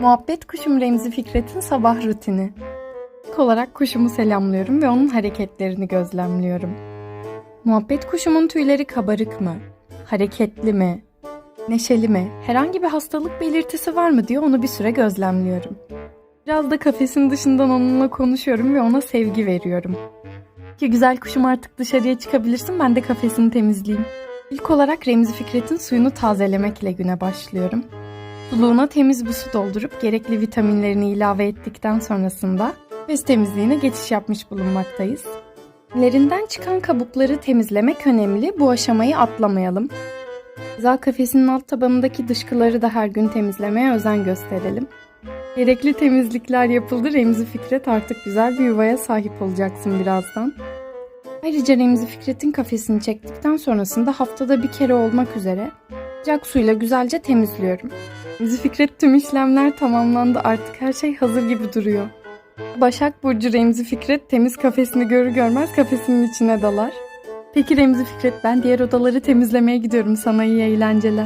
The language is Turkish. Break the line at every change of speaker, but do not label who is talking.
Muhabbet kuşum Remzi Fikret'in sabah rutini. İlk olarak kuşumu selamlıyorum ve onun hareketlerini gözlemliyorum. Muhabbet kuşumun tüyleri kabarık mı? Hareketli mi? Neşeli mi? Herhangi bir hastalık belirtisi var mı diye onu bir süre gözlemliyorum. Biraz da kafesin dışından onunla konuşuyorum ve ona sevgi veriyorum. Ki güzel kuşum artık dışarıya çıkabilirsin ben de kafesini temizleyeyim. İlk olarak Remzi Fikret'in suyunu tazelemek ile güne başlıyorum. Suluğuna temiz bir su doldurup gerekli vitaminlerini ilave ettikten sonrasında bez temizliğine geçiş yapmış bulunmaktayız. Lerinden çıkan kabukları temizlemek önemli. Bu aşamayı atlamayalım. Güzel kafesinin alt tabanındaki dışkıları da her gün temizlemeye özen gösterelim. Gerekli temizlikler yapıldı. Remzi Fikret artık güzel bir yuvaya sahip olacaksın birazdan. Ayrıca Remzi Fikret'in kafesini çektikten sonrasında haftada bir kere olmak üzere sıcak suyla güzelce temizliyorum. Fikret tüm işlemler tamamlandı. Artık her şey hazır gibi duruyor. Başak Burcu Remzi Fikret temiz kafesini görür görmez kafesinin içine dalar. Peki Remzi Fikret ben diğer odaları temizlemeye gidiyorum. Sana iyi eğlenceler.